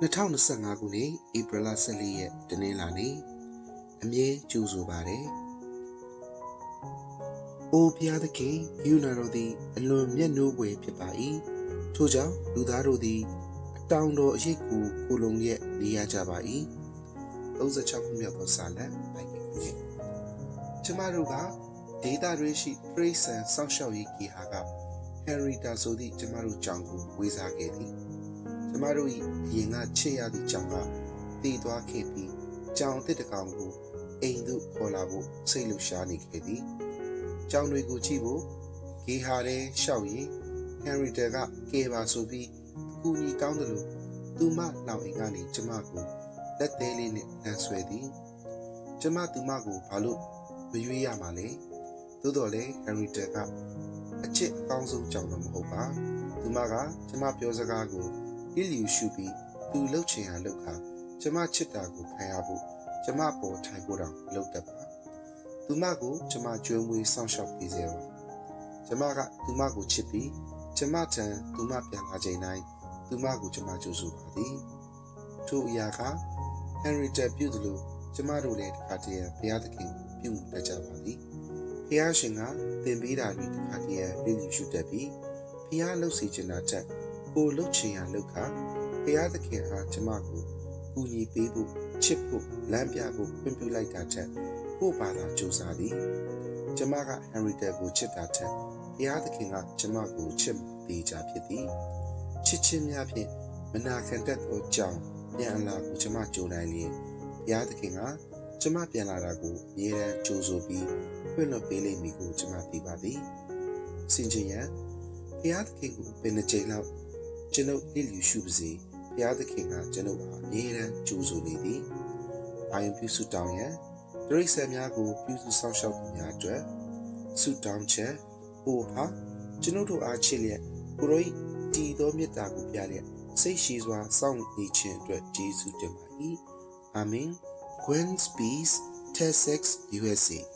2025ခုနှစ်ဧပြီလ14ရက်တနင်္လာနေ့အမြဲကြိုဆိုပါတယ်။အိုဖျားသခင်ယူနာတော်သည်အလွန်မြတ်နိုးပွေဖြစ်ပါ၏။ထို့ကြောင့်လူသားတို့သည်အတောင်တော်အရေးကိုကိုလုံရက်နေရကြပါ၏။36ခုမြောက်သောစာလံပိုင်ကြီးဖြစ်။ကျမတို့ကဒေတာတွေရှိပရိဆန်စောင့်ရှောက်ရေးကြီးဟာက ဟန်ရီတာဆိုသည့်ကျမတို့ကြောင့်ကိုဝေစားခဲ့သည်။ကျမတို့၏အရင်ကချစ်ရသည့်ကြောင်ကတည်သွားခဲ့ပြီးကြောင်တစ်တကောင်ကိုအိမ်သို့ခေါ်လာဖို့စိတ်လှရှားနေခဲ့သည်ကြောင်တွေကိုကြည့်ဖို့ဂေဟာထဲရှောက်ရင်ဟန်ရီတာကကဲပါဆိုပြီးအကူကြီးတောင်းတယ်လို့သူမနောက်အိမ်ကနေကျမကိုလက်သေးလေးနဲ့လမ်းဆွဲသည်ကျမသူမကိုဘာလို့မရွေးရမှာလဲသို့တော်လည်းဟန်ရီတာကအ ချစ်အကောင်းဆုံးကြောင်တော့မဟုတ်ပါသူမကကျမပြောစကားကိုလီလီရှုပြီးသူလှုပ်ချင်ရလှုပ်ခါကျမချစ်တာကိုခံရဖို့ကျမပေါ်ထိုင်ဖို့တောင်မလုပ်တတ်ပါသူမကိုကျမကြွေးမွေးစောင့်ရှောက်ပေးစေပါကျမကသူမကိုချစ်ပြီးကျမထံသူမပြန်လာချိန်တိုင်းသူမကိုကျမကြိုးဆိုပါသည်ထို့အရာကဟန်ရီတက်ပြုသလိုကျမတို့လည်းတစ်ခါတည်းဘုရားသခင်ကိုပြုမှုတတ်ကြပါသည် ဘုရားရှင်ကသင်ပေးတာတွေတစ်ခါတည်းလီလီရှုတတ်ပြီးဘုရားလှုပ်စီချင်တာချက်ကိုလှုပ်ချင်ရလှုပ်ခါဘုရားသခင်အားကျမကိုကူညီပေးဖို့ချစ်ဖို့လမ်းပြဖို့ပြပြလိုက်တာချက်ကို့ဘာသာစူးစားသည်ကျမကဟန်ရီတာကိုချစ်တာချက်ဘုရားသခင်ကကျမကိုချစ်သေးကြဖြစ်သည်ချစ်ချင်းများဖြင့်မနာခံတတ်သောကြောင့်ပြန်အလာကိုကျမကြိုနိုင်လျင်ဘုရားသခင်က ကျမပြန်လာတာကိုအမြဲတမ်းကြိုးဆိုပြီးဖွင့်လွှတ်ပေးလိမ့်မည်ကိုကျမသိပါသည်စင်ချင်ရန်ဘုရားသခင်ကိုဘယ်နှကြိမ်လောက်ကျွန်ုပ်လစ်လျူရှုပါစေဘုရားသခင်ကကျွန်ုပ်အားအမြဲတမ်းကြိုးဆိုနေသည်အာယုံပြုစုတောင်းရန်ဒရိစံများကိုပြုစုဆောင်ရှောက်သူများအတွက်ဆုတောင်းချက်ဟိုဟာကျွန်ုပ်တို့အားချစ်လျက်ကိုရောဤတည်သောမေတ္တာကိုပြလျက်စိတ်ရှိစွာစောင့်နေခြင်းအတွက်ကျေးဇူးတင်ပါ၏အာမင် Quinns Peace, Texas, USA.